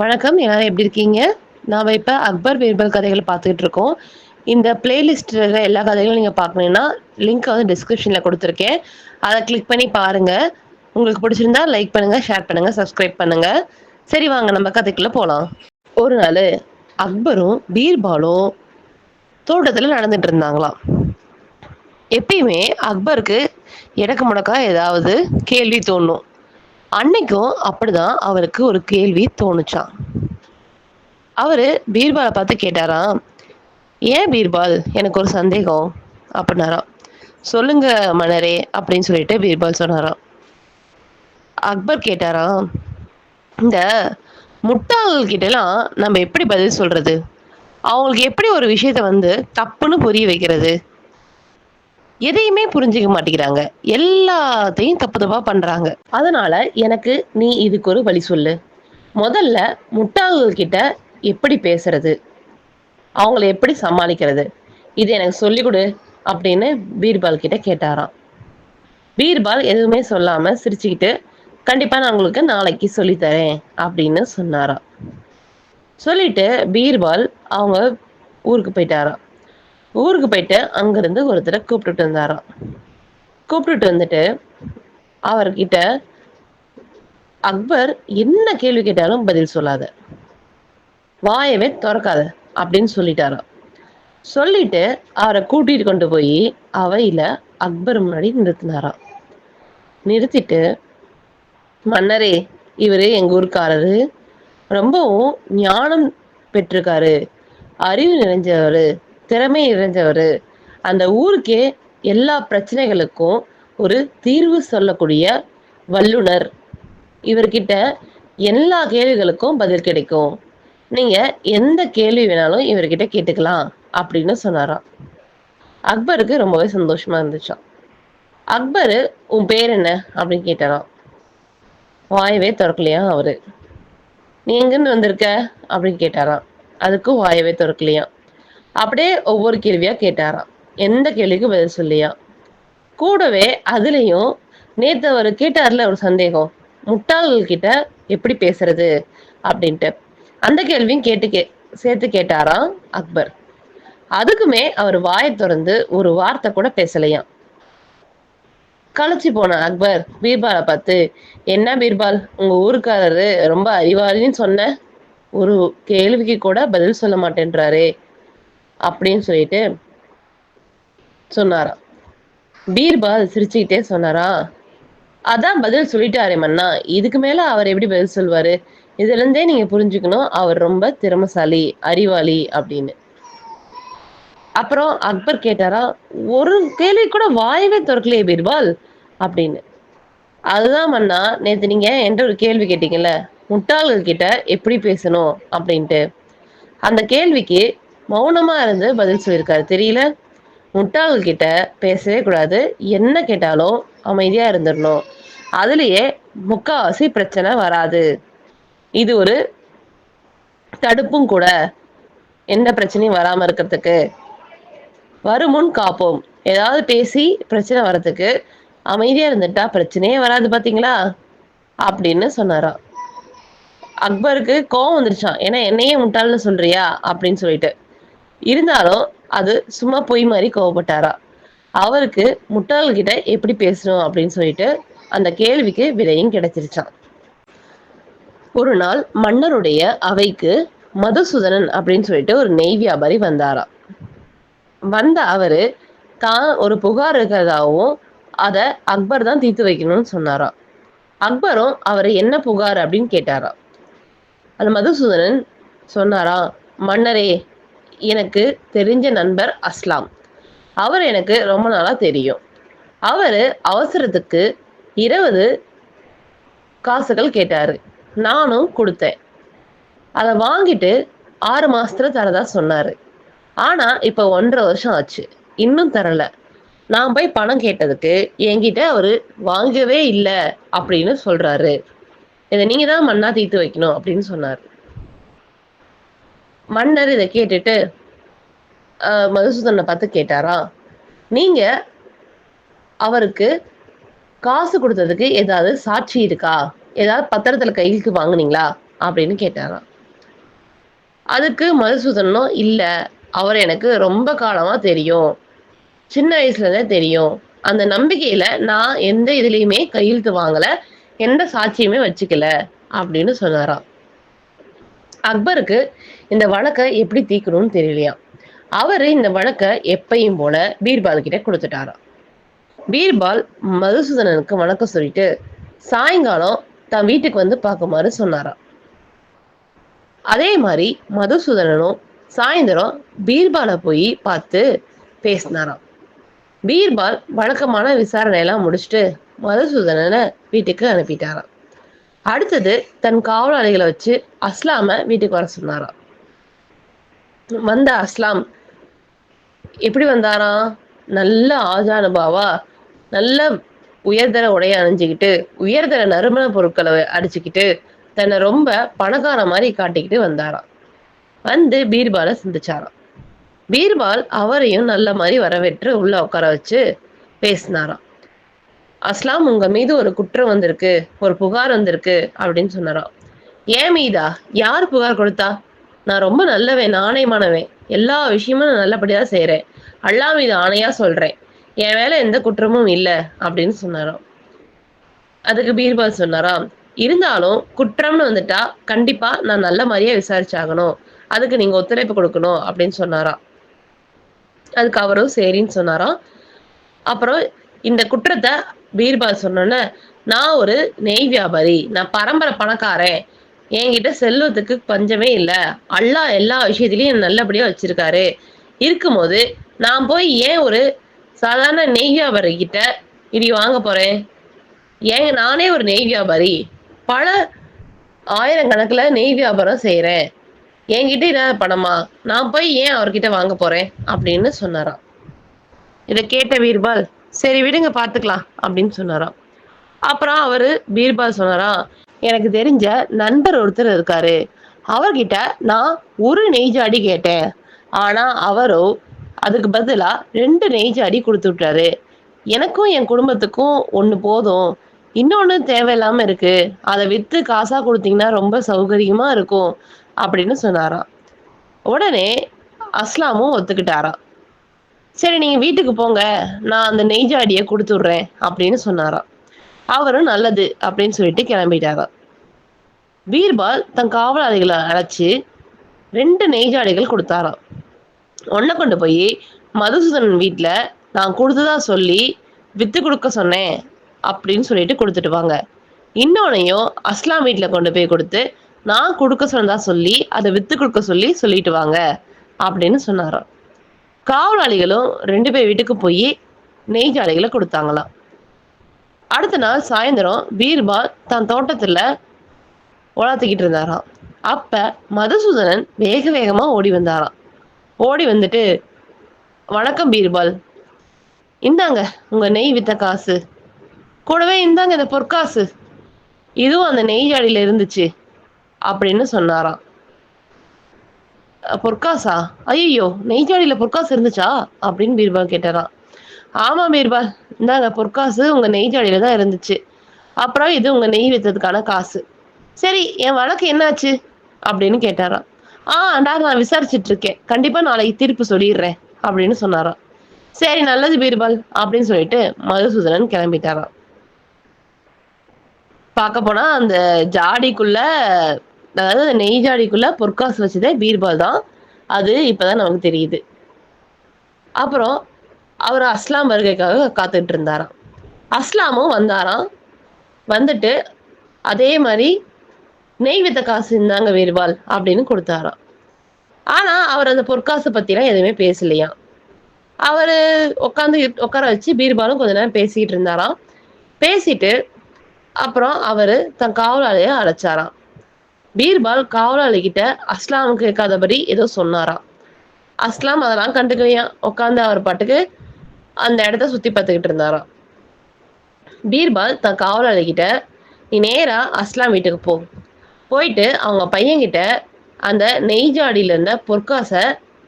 வணக்கம் எல்லாரும் எப்படி இருக்கீங்க? நாம இப்ப அக்பர் பீர்பல் கதைகளை பார்த்துட்டு இருக்கோம். இந்த பிளேலிஸ்ட் இருக்கிற எல்லா கதைகளும் நீங்க பார்க்கணும்னா லிங்க் வந்து டிஸ்கிரிப்ஷன்ல கொடுத்துருக்கேன். அதை கிளிக் பண்ணி பாருங்க. உங்களுக்கு பிடிச்சிருந்தா லைக் பண்ணுங்க ஷேர் பண்ணுங்க சப்ஸ்கிரைப் பண்ணுங்க. சரி வாங்க நம்ம கதைக்குள்ள போலாம். ஒரு நாள் அக்பரும் பீர்பாலும் தோட்டத்துல நடந்துட்டு இருந்தாங்களாம். எப்பயுமே அக்பருக்கு எடக்கு முடக்கா ஏதாவது கேள்வி தோணும். அன்னைக்கும் அப்படிதான் அவருக்கு ஒரு கேள்வி தோணுச்சான் அவரு பீர்பாலை பார்த்து கேட்டாராம் ஏன் பீர்பால்? எனக்கு ஒரு சந்தேகம் அப்படின்னாராம். சொல்லுங்க மன்னரே அப்படின்னு சொல்லிட்டு பீர்பால் சொன்னாராம். அக்பர் கேட்டாராம் இந்த முட்டாள்கள் கிட்டலாம் நம்ம எப்படி பதில் சொல்றது? அவங்களுக்கு எப்படி ஒரு விஷயத்த வந்து தப்புன்னு புரிய வைக்கிறது? எதையுமே புரிஞ்சுக்க மாட்டேங்கிறாங்க. எல்லாத்தையும் தப்பு தப்பா பண்றாங்க. அதனால எனக்கு நீ இதுக்கு ஒரு வழி சொல்லு. முதல்ல முட்டாள்கள் கிட்ட எப்படி பேசுறது? அவங்கள எப்படி சமாளிக்கிறது? இது எனக்கு சொல்லிக் கொடு அப்படின்னு பீர்பால் கிட்ட கேட்டாராம். பீர்பால் எதுவுமே சொல்லாம சிரிச்சுக்கிட்டு கண்டிப்பா நான் உங்களுக்கு நாளைக்கு சொல்லித்தரேன் அப்படின்னு சொன்னாராம். சொல்லிட்டு பீர்பால் அவங்க ஊருக்கு போயிட்டாராம். ஊருக்கு போயிட்டு அங்கிருந்து ஒருத்தரை கூப்பிட்டுட்டு வந்தாராம். கூப்பிட்டுட்டு வந்துட்டு அவர்கிட்ட அக்பர் என்ன கேள்வி கேட்டாலும் பதில் சொல்லாத. வாயவே திறக்காத அப்படின்னு சொல்லிட்டாராம். சொல்லிட்டு அவரை கூட்டிட்டு கொண்டு போய் அவையில அக்பர் முன்னாடி நிறுத்தினாராம். நிறுத்திட்டு மன்னரே இவரு எங்க ஊருக்காரரு. ரொம்பவும் ஞானம் பெற்றிருக்காரு. அறிவு நிறைஞ்சவர். திறமை நிறைஞ்சவர் அந்த ஊருக்கே எல்லா பிரச்சனைகளுக்கும் ஒரு தீர்வு சொல்லக்கூடிய வல்லுனர் இவர்கிட்ட எல்லா கேள்விகளுக்கும் பதில் கிடைக்கும். நீங்க எந்த கேள்வி வேணாலும் இவர்கிட்ட கேட்டுக்கலாம் அப்படின்னு சொன்னாராம். அக்பருக்கு ரொம்பவே சந்தோஷமா இருந்துச்சாம். அக்பரு உன் பேர் என்ன? அப்படின்னு கேட்டாராம். வாயவே திறக்கலையா அவரு? நீ எங்கன்னு வந்திருக்க? அப்படின்னு கேட்டாராம். அதுக்கும் வாயவே திறக்கலையா அப்படியே ஒவ்வொரு கேள்வியா கேட்டாராம். எந்த கேள்விக்கும் பதில் சொல்லியா? கூடவே அதுலயும் நேத்து அவர் கேட்டார்ல ஒரு சந்தேகம். முட்டாள்கள் கிட்ட எப்படி பேசுறது? அப்படின்ட்டு. அந்த கேள்வியும் கேட்டு கே சேர்த்து கேட்டாராம் அக்பர். அதுக்குமே அவர் வாயை திறந்து ஒரு வார்த்தை கூட பேசலையாம். களைச்சு போன அக்பர் பீர்பாலை பார்த்து என்ன பீர்பால் உங்க ஊருக்காரரு ரொம்ப அறிவாளின்னு சொன்ன ஒரு கேள்விக்கு கூட பதில் சொல்ல மாட்டேன்றாரே. அப்படின்னு சொல்லிட்டு சொன்னாராம். பீர்பால் சிரிச்சுக்கிட்டே சொன்னாரா? அதான் பதில் சொல்லிட்டாரே மன்னா. இதுக்கு மேல அவர் எப்படி பதில் சொல்வாரு? இதுல இருந்தே நீங்க புரிஞ்சுக்கணும். அவர் ரொம்ப திறமசாலி அறிவாளி அப்படின்னு. அப்புறம் அக்பர் கேட்டாரா ஒரு கேள்வி கூட வாயவே திறக்கலையே பீர்பால் அப்படின்னு. அதுதான் மன்னா நேத்து நீங்க என்கிட்ட ஒரு கேள்வி கேட்டீங்கல்ல முட்டாள்கள் கிட்ட எப்படி பேசணும் அப்படின்ட்டு. அந்த கேள்விக்கு மௌனமா இருந்து பதில் சொல்லியிருக்காரு. தெரியல. முட்டாள்கள் கிட்ட பேசவே கூடாது. என்ன கேட்டாலும் அமைதியா இருந்துடணும். அதுலயே முக்காவாசி பிரச்சனை வராது. இது ஒரு தடுப்பும் கூட. எந்த பிரச்சனையும் வராம இருக்கிறதுக்கு. வருமுன் காப்போம். ஏதாவது பேசி பிரச்சனை வர்றதுக்கு அமைதியா இருந்துட்டா பிரச்சனையே வராது பாத்தீங்களா? அப்படின்னு சொன்னாராம். அக்பருக்கு கோவம் வந்துருச்சான் ஏன்னா என்னையே முட்டாள்னு சொல்றியா? அப்படின்னு சொல்லிட்டு. இருந்தாலும் அது சும்மா பொய் மாதிரி கோவப்பட்டாரா? அவருக்கு முட்டாள்கிட்ட எப்படி பேசணும் அப்படின்னு சொல்லிட்டு அந்த கேள்விக்கு விடையும் கிடைச்சிருச்சான் ஒரு நாள் மன்னருடைய அவைக்கு மதுசூதனன் அப்படின்னு சொல்லிட்டு ஒரு நெய் வியாபாரி வந்தாராம். வந்த அவரு தான் ஒரு புகார் இருக்கிறதாவும் அதை அக்பர் தான் தீர்த்து வைக்கணும்னு சொன்னாராம். அக்பரும் அவர் என்ன புகார் அப்படின்னு கேட்டாராம். அந்த மதுசூதனன் சொன்னாராம் மன்னரே எனக்கு தெரிஞ்ச நண்பர் அஸ்லாம். அவர் எனக்கு ரொம்ப நாளாக தெரியும். அவர் அவசரத்துக்கு இருபது காசுகள் கேட்டார். நானும் கொடுத்தேன். அதை வாங்கிட்டு ஆறு மாசத்துல தரதா சொன்னார். ஆனால் இப்போ ஒன்றரை வருஷம் ஆச்சு. இன்னும் தரலை. நான் போய் பணம் கேட்டதுக்கு என்கிட்ட அவர் வாங்கவே இல்லை அப்படின்னு சொல்கிறாரு இதை நீங்கள் தான் மண்ணா தீர்த்து வைக்கணும் அப்படின்னு சொன்னார். மன்னர் இதை கேட்டுட்டு மதுசூதனை பார்த்து கேட்டாரா? நீங்க அவருக்கு காசு கொடுத்ததுக்கு ஏதாவது சாட்சி இருக்கா? ஏதாவது பத்திரத்துல கையெழுத்து வாங்குனீங்களா? அப்படின்னு கேட்டாராம் அதுக்கு மதுசூதனும் இல்ல அவர் எனக்கு ரொம்ப காலமா தெரியும். சின்ன வயசுல இருந்தே தெரியும். அந்த நம்பிக்கையில நான் எந்த இதுலயுமே கையெழுத்து வாங்கல. எந்த சாட்சியுமே வச்சுக்கல. அப்படின்னு சொன்னாராம். அக்பருக்கு இந்த வழக்கை எப்படி தீக்கணும்னு தெரியலையாம் அவரு இந்த வழக்கை எப்பையும் போல பீர்பால் கிட்ட கொடுத்துட்டாராம். பீர்பால் மதுசூதனனுக்கு வணக்கம் சொல்லிட்டு சாயங்காலம் தன் வீட்டுக்கு வந்து பார்க்குமாறு சொன்னாராம். அதே மாதிரி மதுசூதனனும் சாயந்தரம் பீர்பாலை போய் பார்த்து பேசினாராம். பீர்பால் வழக்கமான விசாரணை எல்லாம் முடிச்சுட்டு மதுசூதனனை வீட்டுக்கு அனுப்பிட்டாராம். அடுத்தது தன் காவலாளிகளை வச்சு அஸ்லாம வீட்டுக்கு வர சொன்னாராம் வந்த அஸ்லாம் எப்படி வந்தாராம் நல்ல ஆஜானுபாவா நல்ல உயர்தர உடைய அணிஞ்சுக்கிட்டு உயர்தர நறுமண பொருட்களை அடிச்சுக்கிட்டு தன்னை ரொம்ப பணக்கார மாதிரி காட்டிக்கிட்டு வந்தாராம் வந்து பீர்பாலை சந்திச்சாராம் பீர்பால் அவரையும் நல்ல மாதிரி வரவேற்று உள்ள உட்கார வச்சு பேசினாராம். அஸ்லாம் உங்க மீது ஒரு குற்றம் வந்திருக்கு ஒரு புகார் வந்திருக்கு அப்படின்னு சொன்னாராம். ஏன் மீதா? யார் புகார் கொடுத்தா? நான் ரொம்ப நல்லவன் நாணயமானவன் எல்லா விஷயமும் நான் நல்லபடியா செய்யறேன் அல்லா மீது ஆணையா சொல்றேன். என் மேல எந்த குற்றமும் இல்லை அப்படின்னு சொன்னாராம். அதுக்கு பீர்பால் சொன்னாராம் இருந்தாலும் குற்றம்னு வந்துட்டா கண்டிப்பா நான் நல்ல மாதிரியே விசாரிச்சாகணும். அதுக்கு நீங்க ஒத்துழைப்பு கொடுக்கணும் அப்படின்னு சொன்னாராம். அதுக்கு அவரும் சரின்னு சொன்னாராம். அப்புறம் இந்த குற்றத்தை பீர்பால் சொன்னோன்ன நான் ஒரு நெய் வியாபாரி நான் பரம்பரை பணக்காரன். என்கிட்ட செல்வத்துக்கு பஞ்சமே இல்லை. அல்லா எல்லா விஷயத்திலையும் நல்லபடியா வச்சிருக்காரு. இருக்கும்போது நான் போய் ஏன் ஒரு சாதாரண நெய் வியாபாரி கிட்ட இடி வாங்க போறேன். ஏங்க நானே ஒரு நெய் வியாபாரி பல ஆயிரக்கணக்கில் நெய் வியாபாரம் செய்கிறேன் என்கிட்ட இல்லாத பணமா? நான் போய் ஏன் அவர்கிட்ட வாங்க போறேன்? அப்படின்னு சொன்னாராம். இதை கேட்ட பீர்பால் சரி விடுங்க பார்த்துக்கலாம் அப்படின்னு சொன்னாராம் அப்புறம் அவரு பீர்பால் சொன்னாராம் எனக்கு தெரிஞ்ச நண்பர் ஒருத்தர் இருக்காரு. அவர்கிட்ட நான் ஒரு நெய்ஜாடி கேட்டேன். ஆனா அவரோ அதுக்கு பதிலா ரெண்டு நெய்ஜாடி கொடுத்து விட்டாரு. எனக்கும் என் குடும்பத்துக்கும் ஒன்று போதும். இன்னொன்று தேவையில்லாம இருக்கு. அதை விற்று காசா கொடுத்தீங்கன்னா ரொம்ப சௌகரியமா இருக்கும் அப்படின்னு சொன்னாராம். உடனே அஸ்லாமும் ஒத்துக்கிட்டாராம். சரி நீங்க வீட்டுக்கு போங்க. நான் அந்த நெய்ஜாடியை கொடுத்து விடுறேன் அப்படின்னு சொன்னாராம். அவரும் நல்லது அப்படின்னு சொல்லிட்டு கிளம்பிட்டாராம். பீர்பால் தன் காவலாளிகளை அழைச்சு ரெண்டு நெய்ஜாடிகள் கொடுத்தாராம். ஒன்றை கொண்டு போய் மதுசூதனன் வீட்டில் நான் கொடுத்ததா சொல்லி வித்து கொடுக்க சொன்னேன் அப்படின்னு சொல்லிட்டு கொடுத்துட்டு வாங்க. இன்னொன்னையும் அஸ்லாம் வீட்டில் கொண்டு போய் கொடுத்து நான் கொடுக்க சொன்னதா சொல்லி அதை வித்து கொடுக்க சொல்லி சொல்லிட்டு வாங்க அப்படின்னு சொன்னாராம். காவலாளிகளும் ரெண்டு பேர் வீட்டுக்கு போய் நெய் ஜாலைகளை கொடுத்தாங்களாம். அடுத்த நாள் சாயந்தரம் பீர்பால் தன் தோட்டத்தில் உலாத்திக்கிட்டு இருந்தாராம். அப்போ மதுசூதனன் வேக வேகமாக ஓடி வந்தாராம். ஓடி வந்துட்டு வணக்கம் பீர்பால். இந்தாங்க உங்கள் நெய் வித்த காசு. கூடவே இந்தாங்க இந்த பொற்காசு. இதுவும் அந்த நெய் ஜாலியில் இருந்துச்சு. அப்படின்னு சொன்னாராம். பொற்காசா? ஐயோ நெய்ஜாடியில் பொற்காசு இருந்துச்சா? அப்படின்னு பீர்பால் கேட்டாராம். ஆமா பீர்பால் இந்தாங்க பொற்காசு உங்க நெய்ஜாடியில் தான் இருந்துச்சு. அப்புறம் இது உங்க நெய் வித்ததுக்கான காசு. சரி என் வழக்கு என்னாச்சு? அப்படின்னு கேட்டாராம். ஆ அண்டா நான் விசாரிச்சுட்டு இருக்கேன். கண்டிப்பாக நாளைக்கு தீர்ப்பு சொல்லிடுறேன் அப்படின்னு சொன்னாராம். சரி நல்லது பீர்பால் அப்படின்னு சொல்லிட்டு மதுசூதனன் கிளம்பிட்டாராம். பார்க்க போனா அந்த ஜாடிக்குள்ள அதாவது அந்த நெய் ஜாடிக்குள்ள பொற்காசு வச்சதே பீர்பால் தான். அது இப்பதான் நமக்கு தெரியுது. அப்புறம் அவர் அஸ்லாம் வருகைக்காக காத்துட்டு இருந்தாராம். அஸ்லாமும் வந்தாராம். வந்துட்டு அதே மாதிரி நெய் வித்த காசு இருந்தாங்க பீர்பால் அப்படின்னு கொடுத்தாராம். ஆனா அவர் அந்த பொற்காசு பத்திலாம் எதுவுமே பேசலையாம் அவரு உட்காந்து உட்கார வச்சு பீர்பாலும் கொஞ்ச நேரம் பேசிக்கிட்டு இருந்தாராம். பேசிட்டு அப்புறம் அவரு தன் காவலாளிய அழைச்சாராம். பீர்பால் காவலாளிகிட்ட அஸ்லாம் கேட்காதபடி ஏதோ சொன்னாராம். அஸ்லாம் அதெல்லாம் கண்டுக்கலையா உட்காந்து அவர் பாட்டுக்கு அந்த இடத்த சுத்தி பார்த்துக்கிட்டு இருந்தாராம். பீர்பால் தன் காவலாளிகிட்ட நீ நேரா அஸ்லாம் வீட்டுக்கு போ. போயிட்டு அவங்க பையன்கிட்ட அந்த நெய்ஜாடியில இருந்த பொற்காசை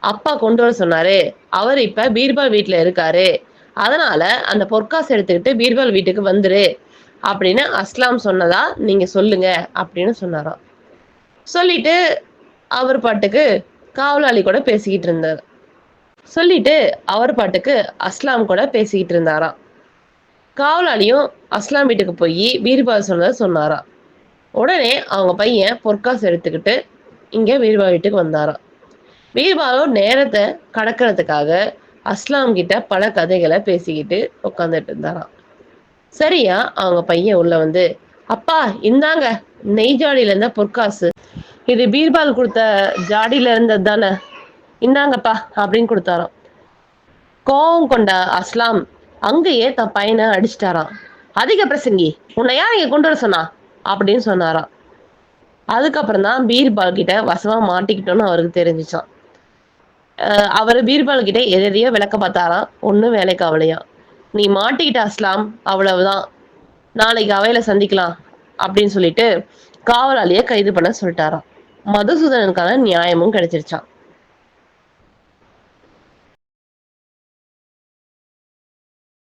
அப்பா கொண்டு வர சொன்னாரு. அவர் இப்ப பீர்பால் வீட்டுல இருக்காரு. அதனால அந்த பொற்காசை எடுத்துக்கிட்டு பீர்பால் வீட்டுக்கு வந்துரு. அப்படின்னு அஸ்லாம் சொன்னதா நீங்க சொல்லுங்க அப்படின்னு சொன்னாராம். சொல்லிட்டு அவர் பாட்டுக்கு காவலாளி கூட பேசிக்கிட்டு இருந்தார். சொல்லிட்டு அவர் பாட்டுக்கு அஸ்லாம் கூட பேசிக்கிட்டு இருந்தாராம். காவலாளியும் அஸ்லாம் வீட்டுக்கு போய் பீர்பால் சொன்னதை சொன்னாராம். உடனே அவங்க பையன் பொற்காசு எடுத்துக்கிட்டு இங்கே வீர்பா வீட்டுக்கு வந்தாராம். பீர்பாலும் நேரத்தை கடக்கிறதுக்காக அஸ்லாம் கிட்ட பல கதைகளை பேசிக்கிட்டு உட்காந்துட்டு இருந்தாராம். சரியா அவங்க பையன் உள்ள வந்து அப்பா இந்தாங்க நெய் ஜாடியில இருந்த பொற்காசு. இது பீர்பால் கொடுத்த ஜாடியில இருந்தது தானே? இந்தாங்கப்பா அப்படின்னு கொடுத்தாராம். கோவம் கொண்ட அஸ்லாம் அங்கேயே தன் பையனை அடிச்சிட்டாராம். அதிக பிரசங்கி உன்னை யார் இங்க கொண்டு வர சொன்னா? அப்படின்னு சொன்னாராம். அதுக்கப்புறம் தான் பீர்பால் கிட்ட வசமா மாட்டிக்கிட்டோன்னு அவருக்கு தெரிஞ்சிச்சான் அவர் பீர்பால் கிட்ட எதையோ விளக்க பார்த்தாராம். ஒன்றும் வேலைக்கு அவளையா நீ மாட்டிக்கிட்ட அஸ்லாம் அவ்வளவுதான். நாளைக்கு அவையில சந்திக்கலாம் அப்படின்னு சொல்லிட்டு காவலாளியை கைது பண்ண சொல்லிட்டாராம். மதுசூதனனுக்கான நியாயமும் கிடைச்சிருச்சான்